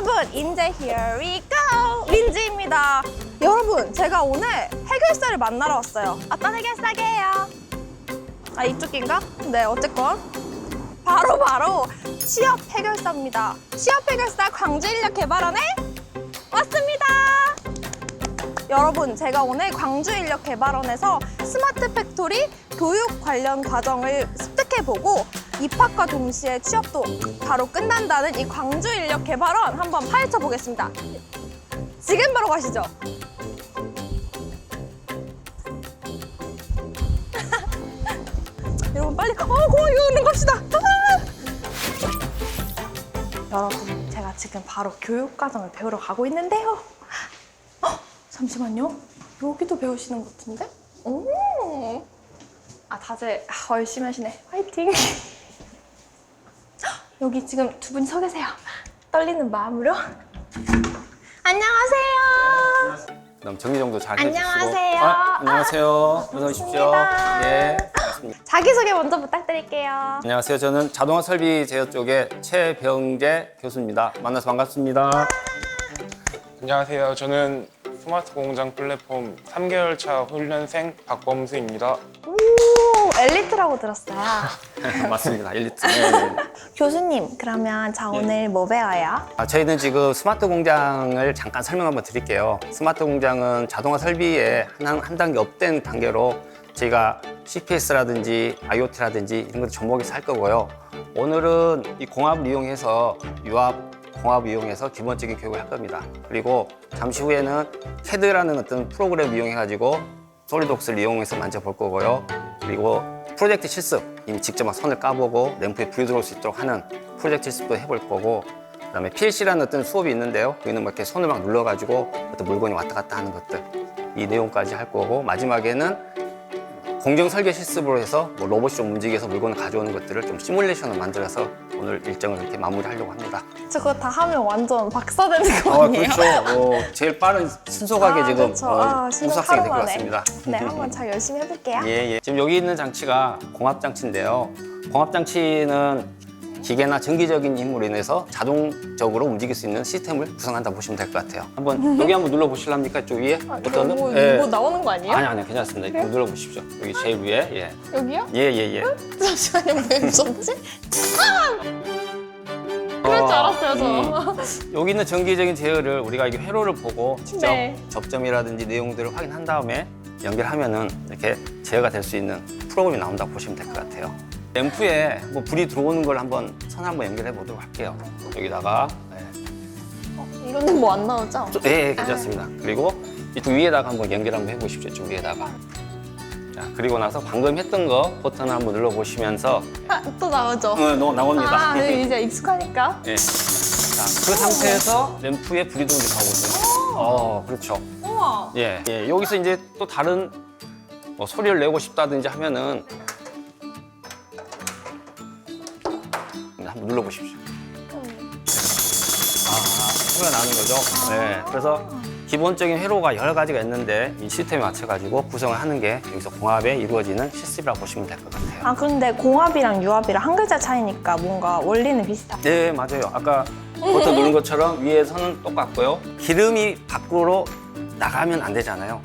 여러분, 이제 here we go! 민지입니다. 여러분, 제가 오늘 해결사를 만나러 왔어요. 어떤 해결사게요? 아, 이쪽인가? 네, 어쨌건. 바로 바로 취업 해결사입니다. 취업 해결사 광주인력 개발원에 왔습니다. 여러분, 제가 오늘 광주인력 개발원에서 스마트 팩토리 교육 관련 과정을 습득해보고 입학과 동시에 취업도 바로 끝난다는 이 광주 인력 개발원 한번 파헤쳐 보겠습니다. 지금 바로 가시죠. 여러분 빨리 가. 어, 고마워. 이거 얼른 갑시다. 아! 여러분, 제가 지금 바로 교육 과정을 배우러 가고 있는데요. 어, 잠시만요. 여기도 배우시는 것 같은데? 오. 아, 다들 아, 열심히 하시네. 화이팅. 여기 지금 두 분이 서 계세요. 떨리는 마음으로. 안녕하세요. 그다음 정리 정도 잘 해주시고. 안녕하세요. 아, 안녕하세요. 어서 오십시오. 반갑습니다. 예. 자기소개 먼저 부탁드릴게요. 안녕하세요. 저는 자동화 설비 제어 쪽의 최병재 교수입니다. 만나서 반갑습니다. 안녕하세요. 저는 스마트 공장 플랫폼 3개월 차 훈련생 박범수입니다. 오, 엘리트라고 들었어요. 맞습니다. 엘리트. 네, 네. 교수님, 그러면 저 오늘 뭐 배워요? 아, 저희는 지금 스마트 공장을 잠깐 설명 한번 드릴게요. 스마트 공장은 자동화 설비의 한, 한 단계 업된 단계로 저희가 CPS라든지 IoT라든지 이런 것들 접목해서 할 거고요. 오늘은 이 공합을 이용해서 유압 공합을 이용해서 기본적인 교육을 할 겁니다. 그리고 잠시 후에는 CAD라는 어떤 프로그램을 이용해가지고 솔리독스를 이용해서 만져볼 거고요. 그리고 프로젝트 실습, 이미 직접 막 선을 까보고 램프에 불이 들어올 수 있도록 하는 프로젝트 실습도 해볼 거고 그다음에 PLC라는 어떤 수업이 있는데요. 여기는 막 이렇게 손을 막 눌러가지고 어떤 물건이 왔다 갔다 하는 것들 이 내용까지 할 거고 마지막에는 공정 설계 실습으로 해서 뭐 로봇이 좀 움직여서 물건을 가져오는 것들을 좀 시뮬레이션을 만들어서 오늘 일정을 이렇게 마무리하려고 합니다. 저거 다 하면 완전 박사 되는 거 아, 아니에요? 그렇죠. 어, 제일 빠른 신속하게 아, 지금 그렇죠. 어, 아, 신속 우수학생이 될 것 하루 만에. 같습니다. 네, 한번 잘 열심히 해볼게요. 예, 예. 지금 여기 있는 장치가 공합 장치인데요. 공합 장치는 기계나 전기적인 힘으로 인해서 자동적으로 움직일 수 있는 시스템을 구성한다 보시면 될 것 같아요. 한번 여기 한번 눌러 보실랍니까? 쪽 위에? 아, 이거 뭐, 뭐 나오는 거 아니에요? 아니 아니 괜찮습니다. 이거 눌러 보십시오. 여기 제일 위에. 예. 여기요? 예, 예, 예. 잠시만요, 왜 무섭지? 그럴 줄 알았어요, 저. 음. 여기 있는 전기적인 제어를 우리가 이게 회로를 보고 직접 네. 접점이라든지 내용들을 확인한 다음에 연결하면은 이렇게 제어가 될 수 있는 프로그램이 나온다고 보시면 될 것 같아요. 램프에 뭐 불이 들어오는 걸 한번 선 한번 연결해 보도록 할게요. 여기다가 네. 이거는 뭐 안 나오죠? 저- 예, 예, 괜찮습니다. 그리고 이쪽 위에다가 한번 연결 한번 해보십시오. 이쪽 위에다가. 자, 그리고 나서 방금 했던 거 버튼을 한번 눌러 보시면서 아, 또 나오죠? 어, 너 나옵니다. 아, 네, 이제 익숙하니까. 예. 자, 그 상태에서 램프에 불이 들어오는 게 나오거든요. 어, 그렇죠. 우와. 예, 예. 여기서 이제 또 다른 뭐 소리를 내고 싶다든지 하면은 네, 한번 눌러 보십시오. 아, 소리가 나는 거죠. 네. 그래서 기본적인 회로가 여러 가지가 있는데 이 시스템에 맞춰가지고 구성을 하는 게 여기서 공합에 이루어지는 실습이라고 보시면 될 것 같아요. 아, 근데 공합이랑 유합이랑 한 글자 차이니까 뭔가 원리는 비슷하죠? 네, 맞아요. 아까 버튼 누른 것처럼 위에서는 똑같고요. 기름이 밖으로 나가면 안 되잖아요.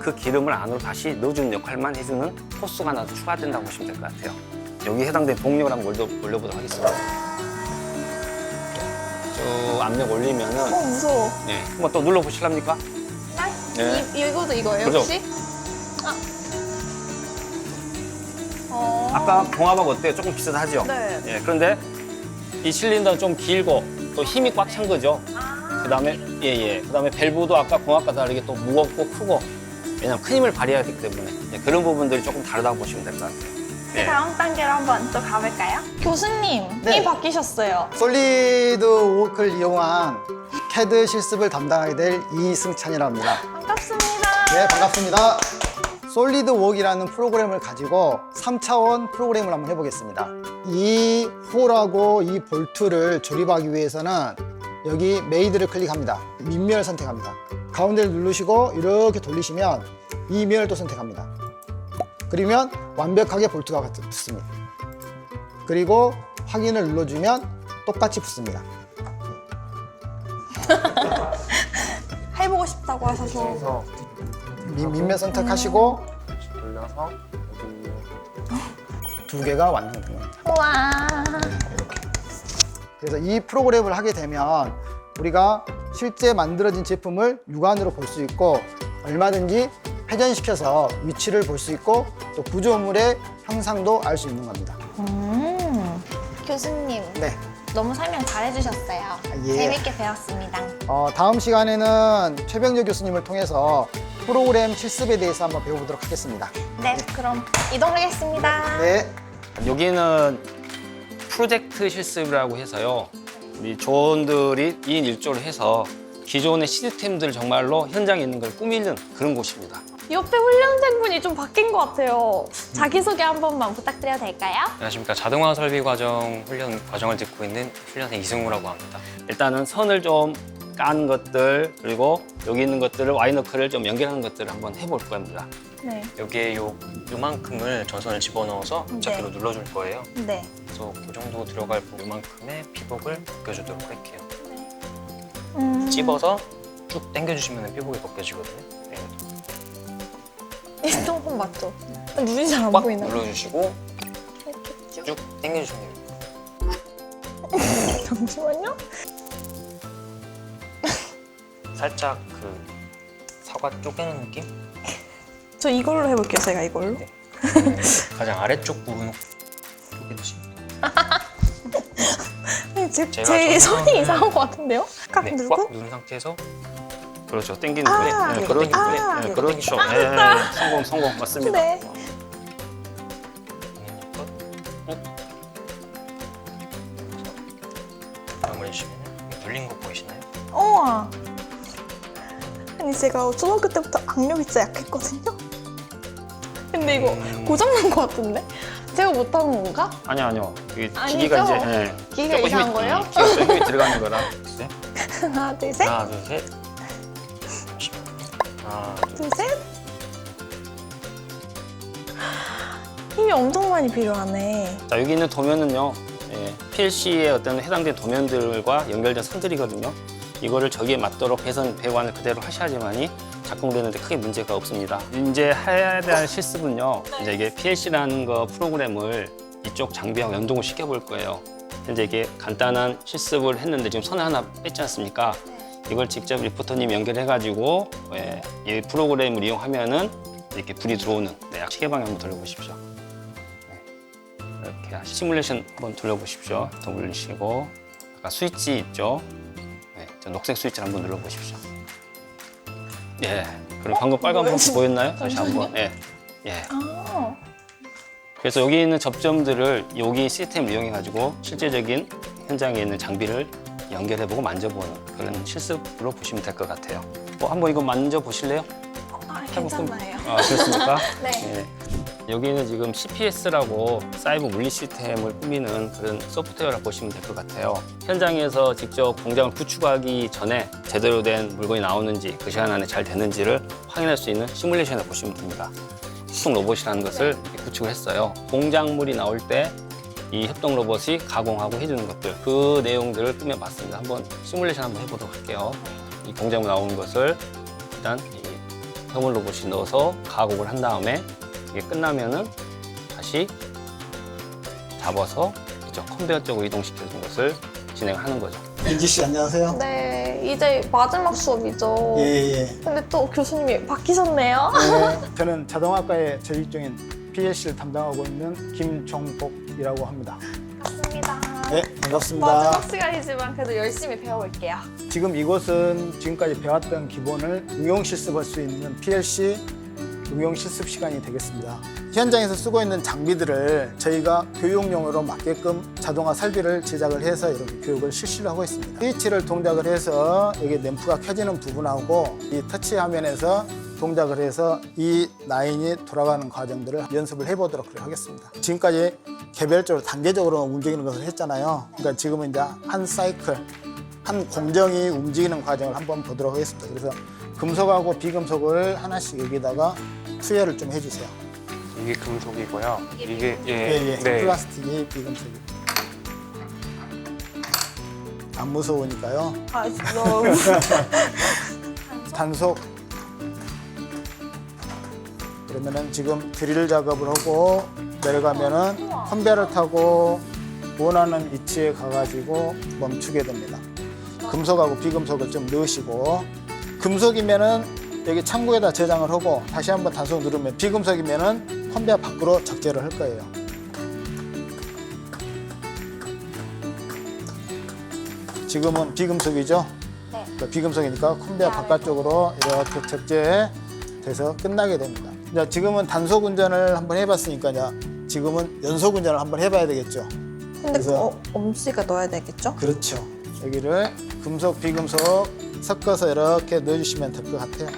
그 기름을 안으로 다시 넣어주는 역할만 해주는 호스가 하나 더 추가된다고 보시면 될 것 같아요. 여기 해당된 동력을 한번 올려, 올려보도록 하겠습니다. 쭉 압력 올리면은 어, 무서워. 네, 한번 또 눌러보실랍니까? 네. 이, 이거도 이거예요, 그죠? 혹시? 아. 어. 아까 공합하고 어때요? 조금 비슷하죠? 네. 예, 그런데 이 실린더는 좀 길고 또 힘이 꽉 찬 거죠. 그 다음에, 예, 예. 그 다음에 밸브도 아까 공합과 다르게 또 무겁고 크고, 왜냐면 큰 힘을 발휘해야 하기 때문에 예, 그런 부분들이 조금 다르다고 보시면 될 것 같아요. 그 예. 다음 단계로 한번 또 가볼까요? 교수님, 네. 이 바뀌셨어요. 솔리드 워크를 이용한 CAD 실습을 담당하게 될 이승찬이라고 합니다. 반갑습니다. 네, 반갑습니다. 솔리드 웍이라는 프로그램을 가지고 3차원 프로그램을 한번 해보겠습니다. 이 홀하고 이 볼트를 조립하기 위해서는 여기 메이드를 클릭합니다. 밑면을 선택합니다. 가운데를 누르시고 이렇게 돌리시면 이 면을 또 선택합니다. 그러면 완벽하게 볼트가 같- 붙습니다. 그리고 확인을 눌러주면 똑같이 붙습니다. 해보고 싶다고 하셔서 그래서 미- 밑면 선택하시고 다시 돌려서 여기 두 개가 완성된 겁니다. 우와 그래서 이 프로그램을 하게 되면 우리가 실제 만들어진 제품을 육안으로 볼 수 있고 얼마든지 회전시켜서 위치를 볼 수 있고 또 구조물의 형상도 알 수 있는 겁니다. 음. 교수님 네. 너무 설명 잘해주셨어요 예. 재밌게 배웠습니다 어, 다음 시간에는 최병재 교수님을 통해서 프로그램 실습에 대해서 한번 배워보도록 하겠습니다. 네 그럼 이동하겠습니다 네. 여기는 프로젝트 실습이라고 해서요. 우리 조원들이 2인 1조를 해서 기존의 시스템들을 정말로 현장에 있는 걸 꾸미는 그런 곳입니다. 옆에 훈련생분이 좀 바뀐 것 같아요 자기소개 한 번만 부탁드려도 될까요? 안녕하십니까 자동화 설비 과정 훈련 과정을 듣고 있는 훈련생 이승우라고 합니다. 일단은 선을 좀깐 것들 그리고 여기 있는 것들을 와이너크를 좀 연결하는 것들을 한번 해볼 겁니다. 네. 여기에 요 요만큼을 전선을 집어넣어서 잡기로 눌러줄 거예요. 네. 그래서 그 정도 들어갈 요만큼의 피복을 벗겨주도록 할게요. 음... 찝어서 쭉 당겨주시면 피복이 벗겨지거든요. 네. 이 스톤폰 맞죠? 눈이 잘 안 꽉 보이나? 눌러주시고 이렇게 쭉. 쭉 당겨주시면 됩니다. 잠시만요. 살짝 그 사과 쪼개는 느낌? 저 이걸로 해볼게요. 제가 이걸로. 가장 아래쪽 부분 쪼개듯이. 제, 제가 제 전선을- 손이 이상한 것 같은데요? 꽉 네. 꽉 누른 상태에서 그렇죠. 땡기는 아, 거예요. 네, 이거 그렇죠. 땡기는 네, 거예요. 그렇죠. 아, 네, 성공, 성공 맞습니다. 네. 마무리 주시면 눌린 거 보이시나요? 우와. 아니 제가 초등학교 때부터 악력이 진짜 약했거든요. 근데 이거 음. 고장난 것 같은데? 제가 못한 건가? 아니요, 아니요. 이게 아니죠? 기기가 이제 예, 기계가 조금 이상한 힘이- 거예요? 음, 기계가 좀 힘이 들어가는 거라. 네. 하나, 둘, 셋. 하나, 둘, 셋. 하나, 둘, 둘, 셋. 힘이 엄청 많이 필요하네. 자, 여기 있는 도면은요. 예, PLC에 어떤 해당된 도면들과 연결된 선들이거든요. 이거를 저기에 맞도록 배선 배관을 그대로 하셔야지만이 작동되는데 크게 문제가 없습니다. 이제 해야 될 실습은요. 이제 이게 PLC라는 거 프로그램을 이쪽 장비하고 연동을 시켜볼 거예요. 근데 이게 간단한 실습을 했는데 지금 선 하나 뺐지 않습니까? 이걸 직접 리포터님 연결해가지고 예, 이 프로그램을 이용하면은 이렇게 불이 들어오는 네, 시계방에 한번 돌려보십시오. 이렇게 시뮬레이션 한번 돌려보십시오. 더 올리시고 아까 스위치 있죠? 네, 저 녹색 스위치를 한번 눌러보십시오. 예. 그리고 방금 빨간? 버튼 보였나요? 다시 한번. 예. 예. 아, 그래서 여기 있는 접점들을 여기 시스템을 이용해 가지고 실제적인 현장에 있는 장비를 연결해보고 만져보는 그런 실습으로 보시면 될 것 같아요. 어, 한번 이거 만져보실래요? 아 괜찮나요? 아, 그렇습니까? 네. 예. 여기는 지금 CPS라고 사이버 물리 시스템을 꾸미는 그런 소프트웨어라고 보시면 될 것 같아요. 현장에서 직접 공장을 구축하기 전에 제대로 된 물건이 나오는지 그 시간 안에 잘 되는지를 확인할 수 있는 시뮬레이션을 보시면 됩니다. 수송 로봇이라는 것을 이렇게 구축을 했어요. 공작물이 나올 때 이 협동 로봇이 가공하고 해주는 것들 그 내용들을 꾸며봤습니다. 한번 시뮬레이션 한번 해보도록 할게요. 이 공작물 나오는 것을 일단 이 협을 로봇이 넣어서 가공을 한 다음에 이게 끝나면은 다시 잡아서 이쪽 컨베이어 쪽으로 이동시켜주는 것을 진행하는 거죠. 민지 씨 안녕하세요. 네, 이제 마지막 수업이죠. 예, 예. 근데 또 교수님이 바뀌셨네요. 네, 저는 자동학과의 재직 중인 PLC를 담당하고 있는 김종복 이라고 합니다. 반갑습니다. 네, 반갑습니다. 마지막 시간이지만 그래도 열심히 배워볼게요. 지금 이곳은 지금까지 배웠던 기본을 응용 실습할 수 있는 PLC 응용 실습 시간이 되겠습니다. 현장에서 쓰고 있는 장비들을 저희가 교육용으로 맞게끔 자동화 설비를 제작을 해서 이렇게 교육을 실시를 하고 있습니다. 스위치를 동작을 해서 여기 램프가 켜지는 부분하고 이 터치 화면에서 동작을 해서 이 라인이 돌아가는 과정들을 연습을 해보도록 하겠습니다. 지금까지 개별적으로 단계적으로 움직이는 것을 했잖아요. 그러니까 지금은 이제 한 사이클, 한 공정이 움직이는 과정을 한번 보도록 하겠습니다. 그래서 금속하고 비금속을 하나씩 여기다가 투여를 좀 해주세요. 이게 금속이고요. 이게 예, 예, 예. 네. 플라스틱이 비금속이. 안 무서우니까요. 아, 너무. 단속 그러면은 지금 드릴 작업을 하고 내려가면은 컨베를 타고 원하는 위치에 가가지고 멈추게 됩니다. 금속하고 비금속을 좀 넣으시고 금속이면은 여기 창구에다 저장을 하고 다시 한번 단속 누르면 비금속이면은 컨베어 밖으로 적재를 할 거예요. 지금은 비금속이죠. 네. 그 비금속이니까 컨베어 바깥쪽으로 이렇게 적재돼서 끝나게 됩니다. 지금은 단속 운전을 한번 해봤으니까 지금은 연속 운전을 한번 해봐야 되겠죠. 근데 그래서- 어, 엄지가 넣어야 되겠죠? 그렇죠. 여기를 금속, 비금속 섞어서 이렇게 넣어주시면 될 것 같아요.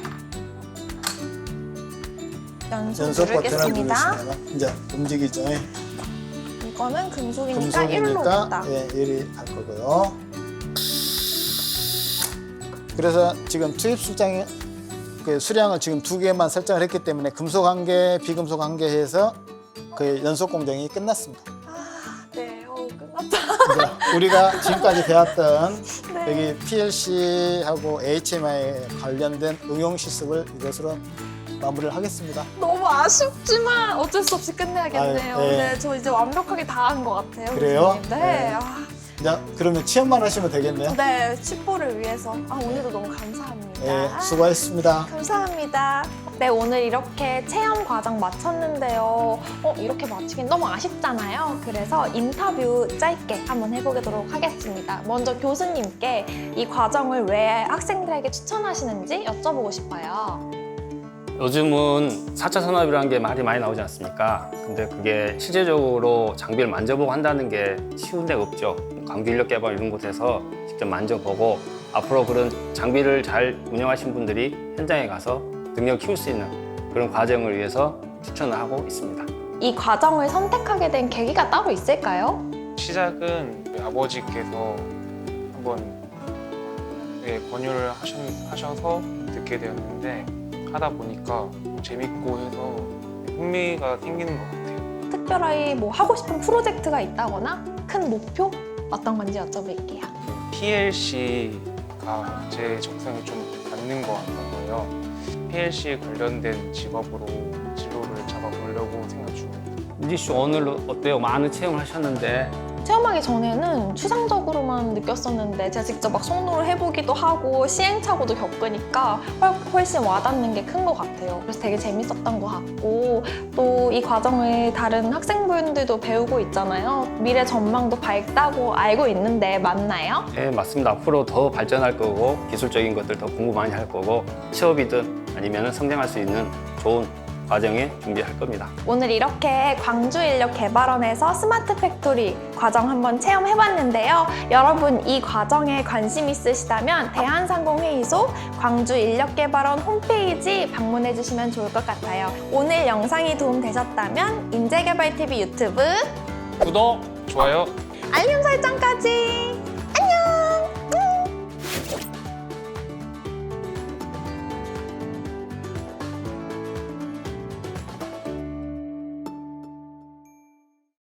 연속, 연속 버튼을 누르겠습니다. 누르시면 이제 움직이죠. 이거는 금속이니까 금속이니까 오겠다. 예, 일이 갈 거고요. 그래서 지금 투입 수량이 그 수량을 지금 두 개만 설정을 했기 때문에 금속 한 개, 비금속 한 개 해서 그 연속 공정이 끝났습니다. 네, 어, 끝났다. 이제 우리가 지금까지 배웠던 네. 여기 PLC하고 HMI에 관련된 응용 실습을 이것으로 마무리를 하겠습니다. 너무 아쉽지만 어쩔 수 없이 끝내야겠네요. 아유, 네. 네, 저 이제 완벽하게 다 한 것 같아요. 그래요? 교수님. 네. 네. 아, 자, 그러면 체험만 하시면 되겠네요. 네, 칩보를 위해서. 아, 오늘도 너무 감사합니다. 네, 수고하셨습니다. 감사합니다. 네, 오늘 이렇게 체험 과정 마쳤는데요. 어, 이렇게 마치긴 너무 아쉽잖아요. 그래서 인터뷰 짧게 한번 해보도록 하겠습니다. 먼저 교수님께 이 과정을 왜 학생들에게 추천하시는지 여쭤보고 싶어요. 요즘은 4차 산업이라는 게 말이 많이 나오지 않습니까? 근데 그게 실제적으로 장비를 만져보고 한다는 게 쉬운 데가 없죠. 광주 인력 개발 이런 곳에서 직접 만져보고 앞으로 그런 장비를 잘 운영하신 분들이 현장에 가서 능력 키울 수 있는 그런 과정을 위해서 추천을 하고 있습니다. 이 과정을 선택하게 된 계기가 따로 있을까요? 시작은 아버지께서 한번 네, 권유를 하셔, 하셔서 듣게 되었는데 하다 보니까 재밌고 해서 흥미가 생기는 것 같아요. 특별히 뭐 하고 싶은 프로젝트가 있다거나 큰 목표 어떤 건지 여쭤볼게요. PLC가 제 적성에 좀 맞는 것 같아서요. PLC 관련된 직업으로 진로를 잡아보려고 생각 중입니다. 민지 씨 오늘 어때요? 많은 체험을 하셨는데 체험하기 전에는 추상적으로만 느꼈었는데 제가 직접 막 손으로 해보기도 하고 시행착오도 겪으니까 훨- 훨씬 와닿는 게 큰 것 같아요. 그래서 되게 재밌었던 것 같고 또 이 과정을 다른 학생분들도 배우고 있잖아요. 미래 전망도 밝다고 알고 있는데 맞나요? 네, 맞습니다. 앞으로 더 발전할 거고 기술적인 것들 더 공부 많이 할 거고 취업이든 아니면 성장할 수 있는 좋은 과정에 준비할 겁니다. 오늘 이렇게 광주인력개발원에서 스마트 팩토리 과정 한번 체험해봤는데요. 여러분 이 과정에 관심 있으시다면 대한상공회의소 광주인력개발원 홈페이지 방문해주시면 좋을 것 같아요. 오늘 영상이 도움되셨다면 인재개발TV 유튜브 구독, 좋아요 알림 설정까지